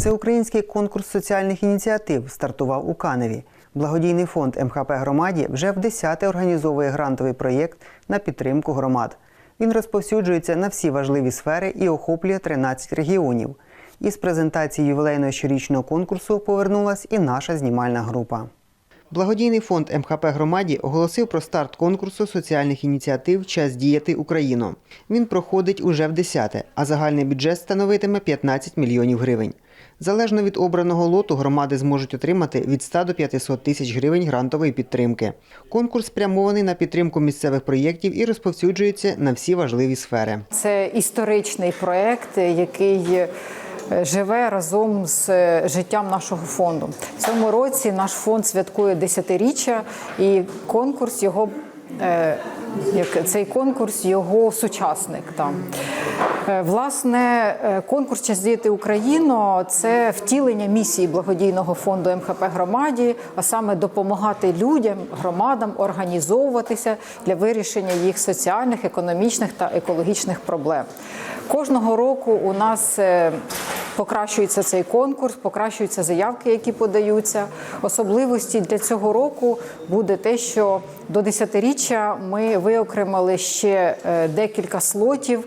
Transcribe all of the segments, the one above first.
Всеукраїнський конкурс соціальних ініціатив стартував у Каневі. Благодійний фонд МХП громаді вже в десяте організовує грантовий проєкт на підтримку громад. Він розповсюджується на всі важливі сфери і охоплює 13 регіонів. Із презентації ювілейного щорічного конкурсу повернулась і наша знімальна група. Благодійний фонд МХП громаді оголосив про старт конкурсу соціальних ініціатив Час діяти Україно. Він проходить уже в десяте, а загальний бюджет становитиме 15 мільйонів гривень. Залежно від обраного лоту, громади зможуть отримати від 100 до 500 тисяч гривень грантової підтримки. Конкурс спрямований на підтримку місцевих проєктів і розповсюджується на всі важливі сфери. Це історичний проєкт, який живе разом з е, життям нашого фонду. В цьому році наш фонд святкує десятиріччя, і конкурс його. е, Як цей конкурс його сучасник там Е, власне конкурс «Час діяти Україну це втілення місії благодійного фонду МХП громаді, а саме допомагати людям, громадам організовуватися для вирішення їх соціальних, економічних та екологічних проблем. Кожного року у нас покращується цей конкурс, покращуються заявки, які подаються. Особливості для цього року буде те, що до десятиріччя ми виокремили ще е, декілька слотів,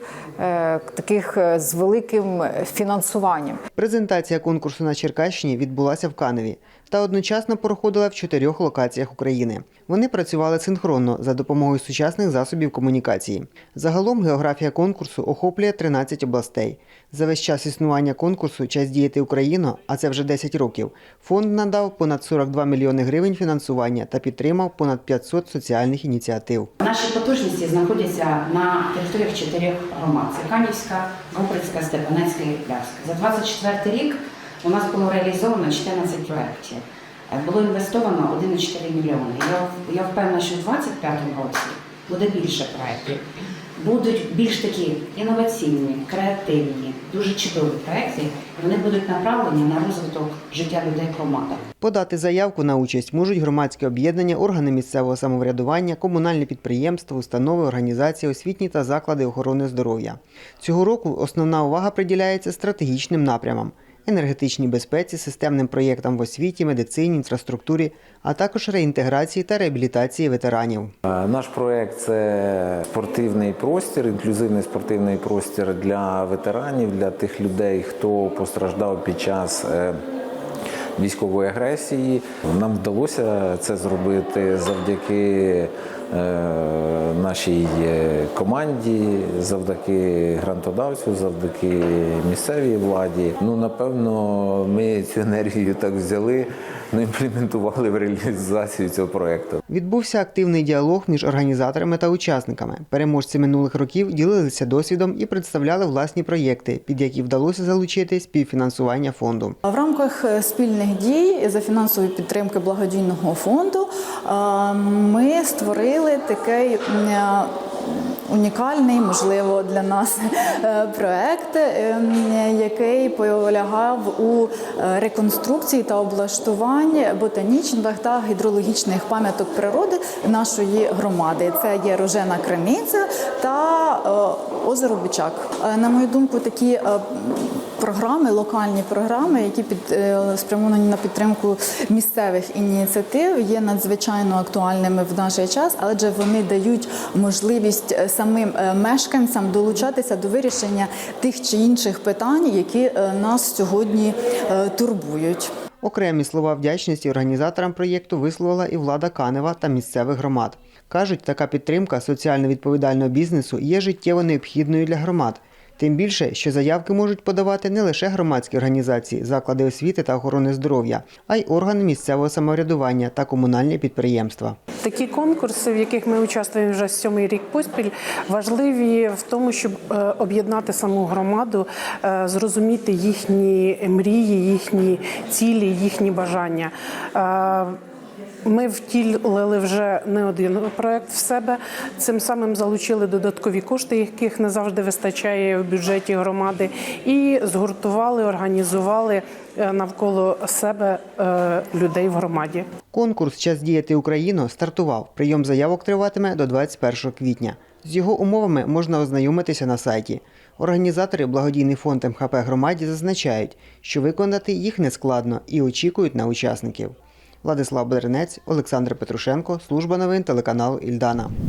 таких е, з великим фінансуванням. Презентація конкурсу на Черкащині відбулася в Каневі та одночасно проходила в чотирьох локаціях України. Вони працювали синхронно за допомогою сучасних засобів комунікації. Загалом географія конкурсу охоплює 13 областей. За весь час існування конкурсу Час діяти Україну, а це вже 10 років. Фонд надав понад 42 мільйони гривень фінансування та підтримав понад 500 соціальних ініціатив. Наші потужності знаходяться на територіях чотирьох громад: це Канівська, Гоприцька, Степанецька і Плявська. За 24 рік у нас було реалізовано 14 проєктів. Е, Було інвестовано 1,4 мільйони. Я, я впевнена, що в 2025 році буде більше проєктів. Будуть більш такі інноваційні, креативні, дуже чудові проєкти, і вони будуть направлені на розвиток життя людей в громадах. Подати заявку на участь можуть громадські об'єднання, органи місцевого самоврядування, комунальні підприємства, установи, організації, освітні та заклади охорони здоров'я. Цього року основна увага приділяється стратегічним напрямам. Енергетичній безпеці, системним проєктам в освіті, медицині, інфраструктурі, а також реінтеграції та реабілітації ветеранів. Е, Наш проект це спортивний простір, інклюзивний спортивний простір для ветеранів, для тих людей, хто постраждав під час е, військової агресії. Нам вдалося це зробити завдяки нашій е, команді, завдяки грантодавцю, завдяки місцевій владі. Ну, напевно, ми цю енергію так взяли, ну, імплементували в реалізацію цього проекту. Відбувся активний діалог між організаторами та учасниками. Переможці минулих років ділилися досвідом і представляли власні проєкти, під які вдалося залучити співфінансування фонду. В рамках е, спільних дій за фінансової підтримки благодійного фонду е, ми створили такий е, унікальний, можливо, для нас е, проект, е, який полягав у е, реконструкції та облаштуванні ботанічних та гідрологічних пам'яток природи нашої громади. Це є Рожена Криниця та озеро Бичак. Е, На мою думку, такі е, програми, локальні програми, які під е, спрямовані на підтримку місцевих ініціатив, є надзвичайно актуальними в наш час, адже вони дають можливість самим мешканцям долучатися до вирішення тих чи інших питань, які нас сьогодні турбують. Окремі слова вдячності організаторам проєкту висловила і влада Канева та місцевих громад. Кажуть, така підтримка соціально відповідального бізнесу є життєво необхідною для громад. Тим більше, що заявки можуть подавати не лише громадські організації, заклади освіти та охорони здоров'я, а й органи місцевого самоврядування та комунальні підприємства. Такі конкурси, в яких ми участвуємо вже сьомий рік поспіль, важливі в тому, щоб е, об'єднати саму громаду, е, зрозуміти їхні мрії, їхні цілі, їхні бажання. Ми втілили вже не один проект в себе. Цим самим залучили додаткові кошти, яких не завжди вистачає в бюджеті громади, і згуртували, організували е, навколо себе е, людей в громаді. Конкурс Час діяти Україно стартував. Прийом заявок триватиме до 21 квітня. З його умовами можна ознайомитися на сайті. Організатори благодійний фонд МХП громаді зазначають, що виконати їх нескладно і очікують на учасників. Владислав Блернець, Олександр Петрушенко, служба новин телеканалу Ільдана.